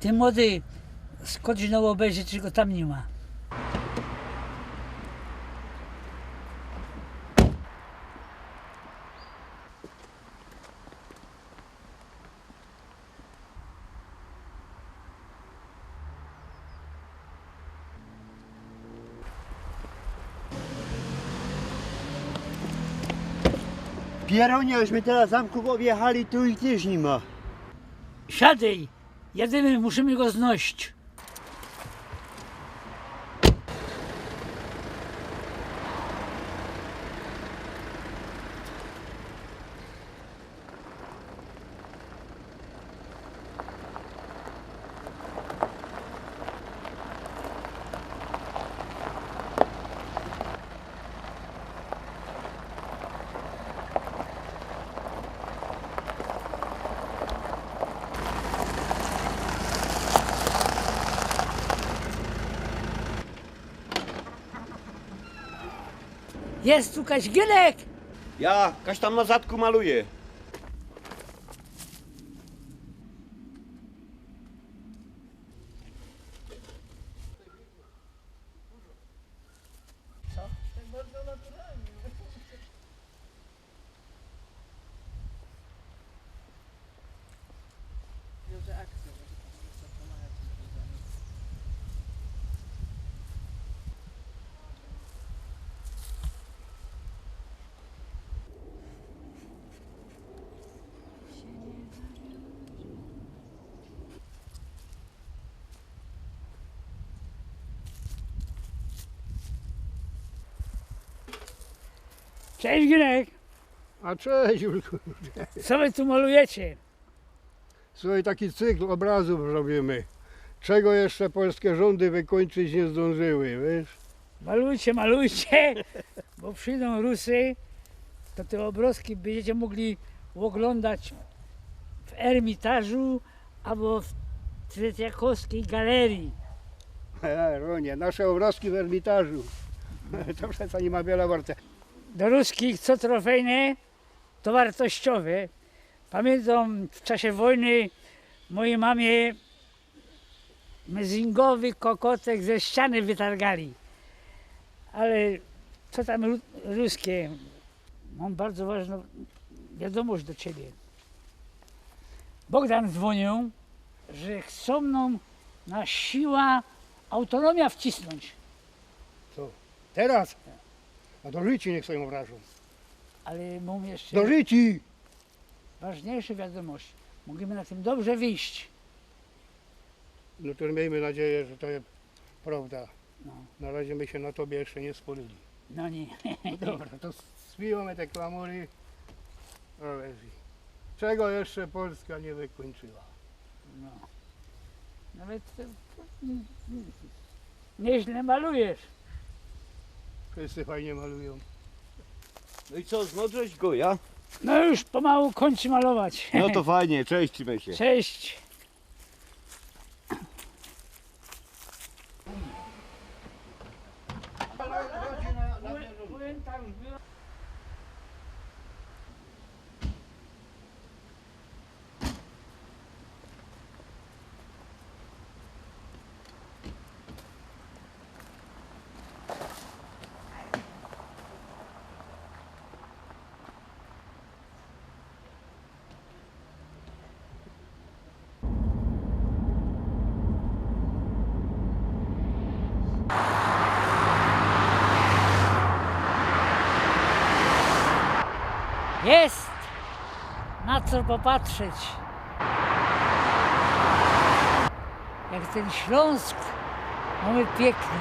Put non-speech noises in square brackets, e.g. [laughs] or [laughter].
Ty młody, skocz znowu obejrzeć, czy go tam nie ma. Pieronie, żeśmy teraz zamków objechali, tu ich też nie ma. Siadaj, jedymy, musimy go znosić. Jest tu Kaźgienek! Ja, kaś tam na zadku maluję. Cześć Gienek! A cześć Julku. Co wy tu malujecie? Słuchaj, taki cykl obrazów robimy. Czego jeszcze polskie rządy wykończyć nie zdążyły, wiesz? Malujcie, malujcie, bo przyjdą Rusy, to te obrazki będziecie mogli oglądać w Ermitażu albo w Tretiakowskiej galerii. E, Ronie, nasze obrazki w Ermitażu. [laughs] To przecież nie ma wiele warte. Do ruskich co trofejne, to wartościowe. Pamiętam w czasie wojny mojej mamie mezingowy kokotek ze ściany wytargali. Ale co tam ru- ruskie? Mam bardzo ważną wiadomość do ciebie. Bogdan dzwonił, że chcą nam na siła autonomia wcisnąć. Co? Teraz? A do życi niech sobie obrażą. Ale mam jeszcze Do życi! ważniejsza wiadomość. Możemy na tym dobrze wyjść. No to miejmy nadzieję, że to jest prawda. No, Na razie my się na tobie jeszcze nie spolili. no nie. No dobra, to zwijamy te klamury. Ale Czego jeszcze Polska nie wykończyła? No. Nawet mm, mm, nieźle malujesz. Wszyscy fajnie malują. No i co, zmodrzeć go, ja? No już pomału kończy malować. No to [laughs] fajnie, cześć się. Cześć. Jest na co popatrzeć. Jak ten Śląsk mamy piękny.